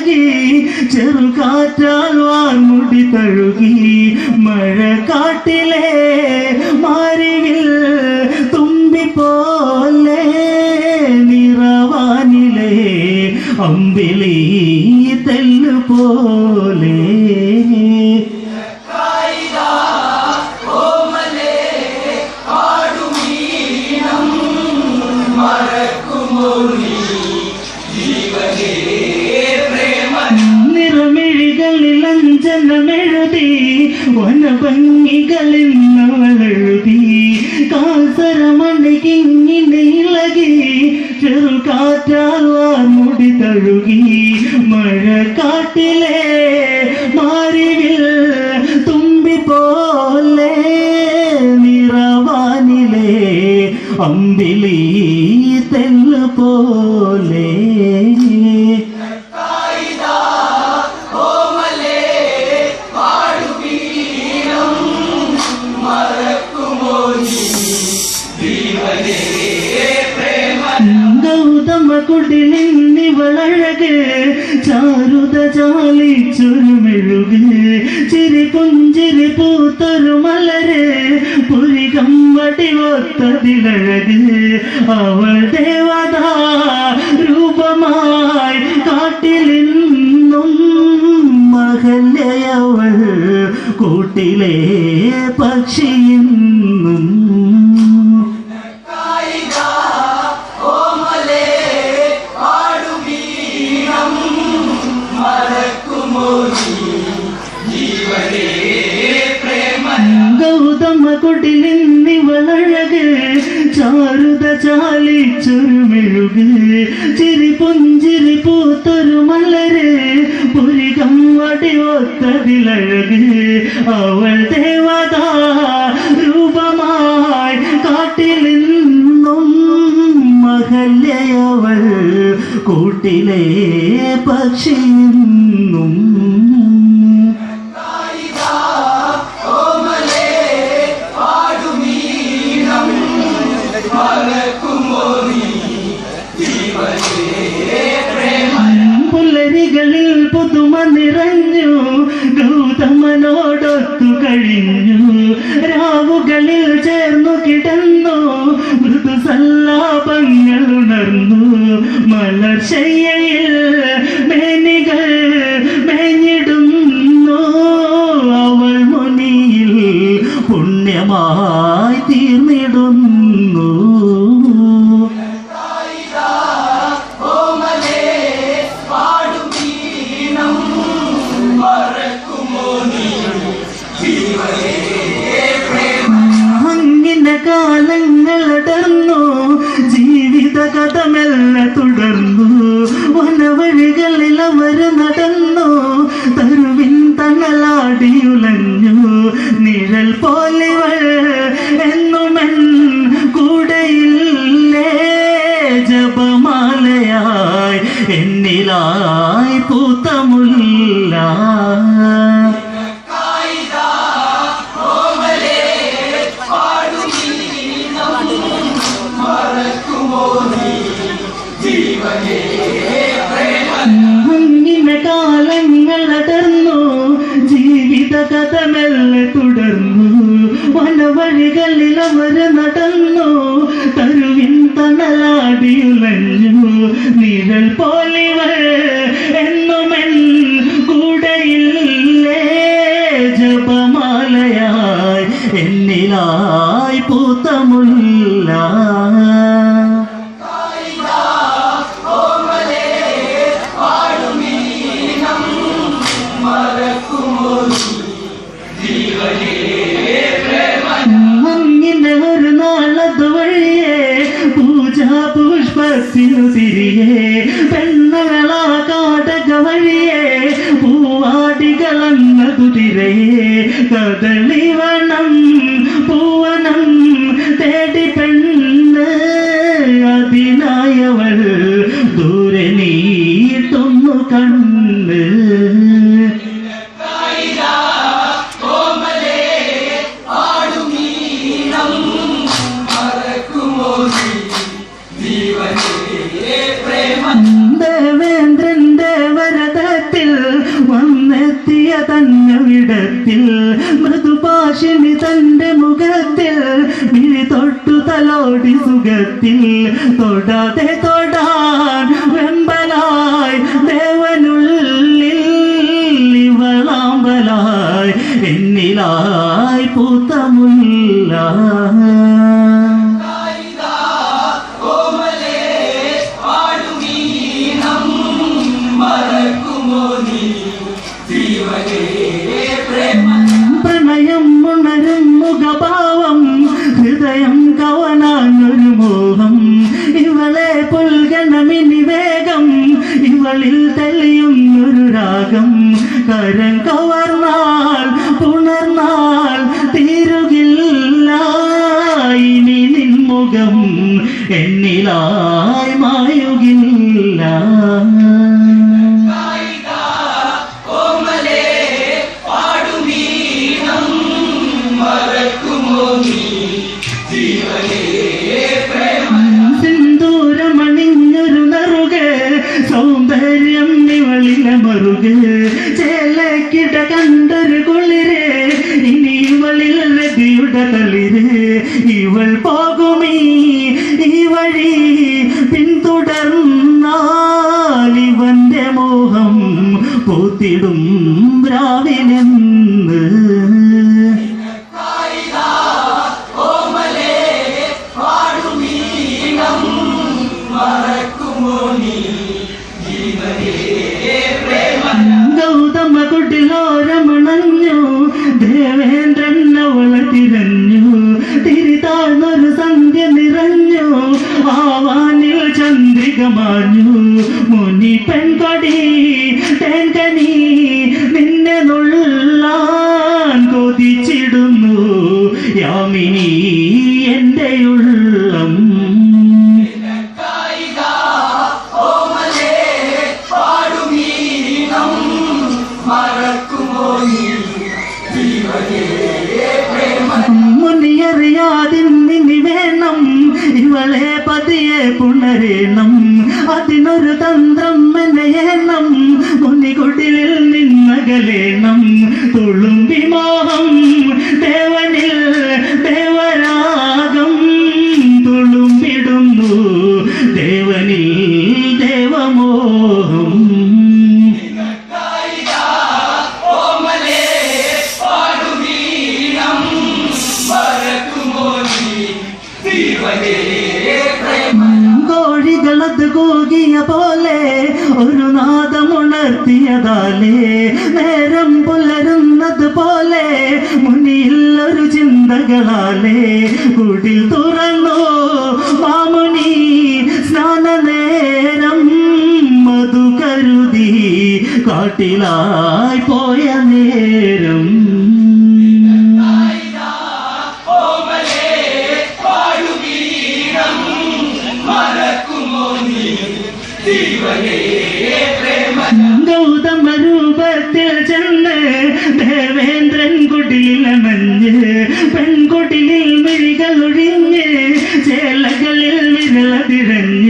കാസരമണിക്കിങ്ങിനെ കാറ്റാൽ ചെറുകാറ്റാൽ വാർമുടി തഴുകി മഴ കാട്ടിലെ വനഭംഗികളെന്നവളെഴുതി കാസരമണിക്കിങ്ങിനെ ഇളകി ചെറുകാറ്റാൽ മുടി തഴുകി മഴ കാട്ടിലെ മാരിവിൽ തുമ്പി പോലെ നിറവാനിലെ അമ്പിളി തെല്ലു പോലെ പുരികം ഒത്തതിലഴക് അവൾ ദേവതാ രൂപമായി കാട്ടിലിന്നും മഹല്യവൾ കൂട്ടിലെ പക്ഷിയെന്നും. ഗൗതമ കുടിലിന്നിവളഴക് ചാരുത ചാലിച്ചൊരു മെഴുക് ചിരി പുഞ്ചിരി പൂത്തൊരു മലര് പുരികം വടിവൊത്തതിലഴക് അവൾ ദേവതാ രൂപമായി കാട്ടിലിന്നും മഹല്യവൾ കൂട്ടിലെ പക്ഷിയെന്നും മലർശയ്യയിൽ മേനികൾ മേഞ്ഞിടുന്നു. അവൾ മുനിയിൽ പുണ്യമായി തീർന്നിടുന്നു. അങ്ങനെ കാലങ്ങൾ അടർന്നു. ജീവിത കഥമെല്ല கைகள் போல വന്നതുതിരയെ കദളിവണം പൂവനം തേടി പെണ്ണ്. അതിനായവൾ ദൂരെ നീട്ടുന്നു കണ്ണ്. ജീവനേ പ്രേമ തന്നവിടത്തിൽ മൃദുഭാഷിണി തന്റെ മുഖത്തിൽ വിഴി തൊട്ടു തലോടി സുഖത്തിൽ. തൊടാതെ തൊടാൻ കരം കവർന്നാൽ തുണർന്നാൽ തീരുകില്ല. ഇനി നിൻമുഖം എന്നിലായി മായുകില്ല. തളിര് ഇവൾ പോകുമീ ഈ വഴി പിന്തുടർന്നാൽ ഇവന്റെ മോഹം പൂത്തിടും രാവിലെന്ന്. মন കാട്ടിലായി പോയ നേരം. ഗൗതമ രൂപത്തിൽ ചെന്ന് ദേവേന്ദ്രൻ കുടിലമഞ്ഞ് പെൺകുട്ടിയിൽ മിഴികൾ ഒഴിഞ്ഞ് ചേലകളിൽ വിരളതിരഞ്ഞ്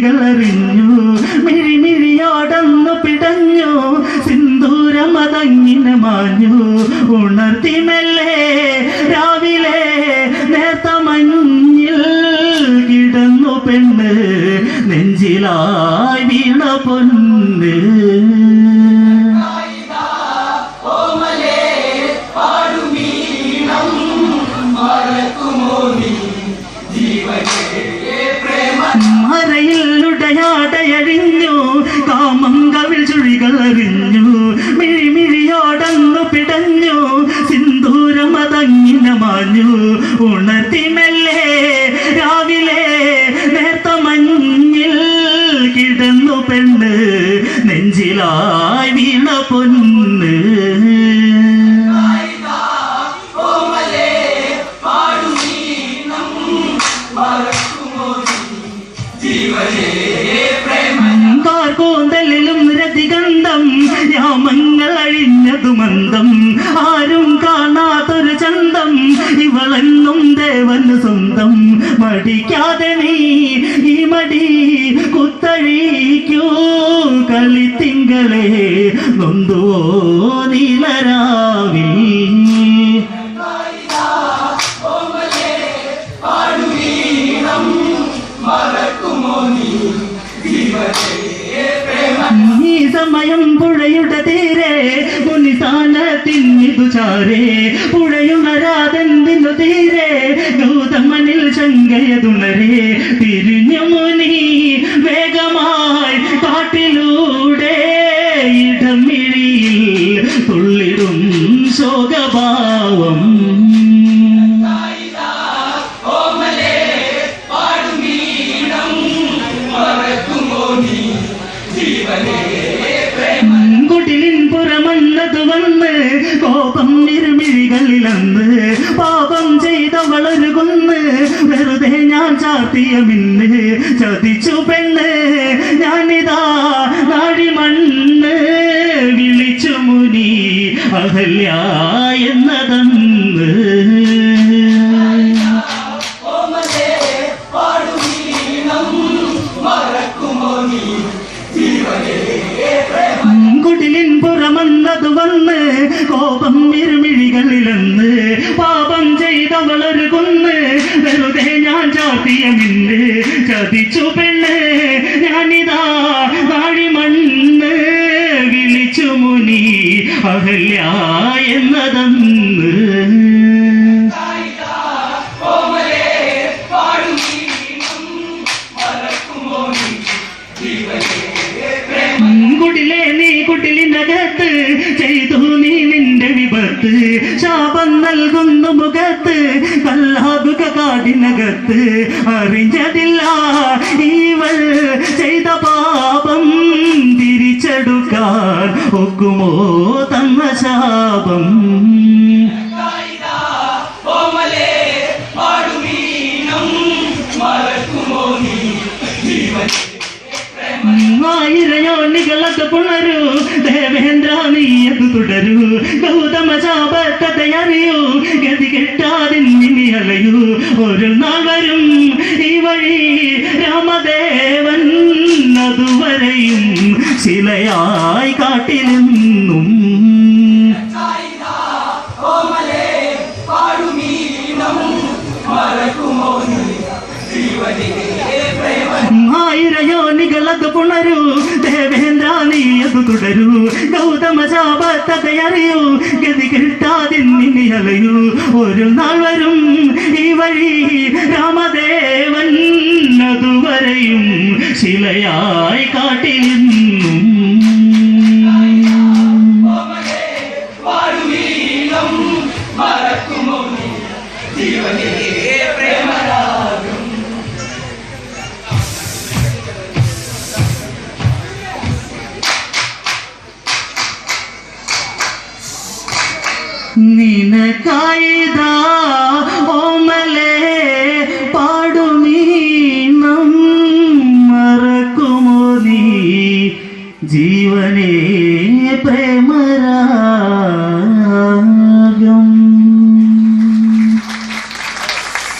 ചുഴികൾ അറിഞ്ഞു. മിഴിമിഴിയോടൊന്നു പിടഞ്ഞു. സിന്ദൂരമതങ്ങിന് മാഞ്ഞു. ഉണർത്തി മെല്ലെ രാവിലെ നേർത്ത മഞ്ഞിൽ കിടന്നു പെണ്ണ് നെഞ്ചിലായി വീണ പൊന്ന്. ഓമലേ പാടുമീണം മറക്കുമോ ചുഴികൾ അറിഞ്ഞു കളിത്തിങ്കളെ നൊന്തുവോ നീലരാവിൽ? ഈ സമയം പുഴയുടെ തീരെ മുനിസാനത്തിൻ ഇതുചാരേ പുഴയുണരാതെന്തിനു തീരെ? ഗൗതമനിൽ ശങ്കയതുണരേ തിരിഞ്ഞു ശോകഭാവം. വന്ന് കോപം ചതിച്ചു പെണ്ണ്. ഞാനിതാ അഹല്യ എന്നതന്ന് കുടിലിൻ പുറമന്നതു വന്ന് കോപം ഇരുമിഴികളിലെന്ന് പാപം ചെയ്തവളൊരു കൊന്ന്. വെറുതെ ഞാൻ ചാത്തിയ മിന്ന് ചതിച്ചു പെണ്ണ് ഞാനിതാ കുടിലേ നീ ചെയ്തു നീ നിന്റെ ശാപം നൽകുന്നു മുഖത്ത് കല്ലാതുക കാടിനകത്ത്. അറിഞ്ഞതില്ല ഈവൾ ചെയ്ത പാപം തിരിച്ചെടുക്കാൻ ഒക്കുമോ തന്ന ശാപം? ആയിരയോണികളൊക്കെ പുണരൂ. ദേവേന്ദ്ര നീയത് തുടരൂ. ഗൗതമ ശാപത്തതയറിയൂ ഗതി കെട്ടാതിന്നി അലയൂ. ഒരു നാൾ വരും ഈ വഴി രാമദേവൻ അതുവരെയും ശിലയായി കാട്ടിലെന്നും. ആയിരയോനികളത് പുണരൂ. ദേവേന്ദ്ര നീയത് തുടരൂ. ഗൗതമ ശാപത്തതയറിയൂ ഗതി കിട്ടാതിന്നി അലയൂ. ഒരു നാൾ വരും ഈ വഴി രാമദേവൻ അതുവരെയും ശിലയായി കാട്ടിലെന്നും. നിനക്കായിതാ ഓമലേ പാടുമീ മറക്കുമോ നീ? ജീവനേ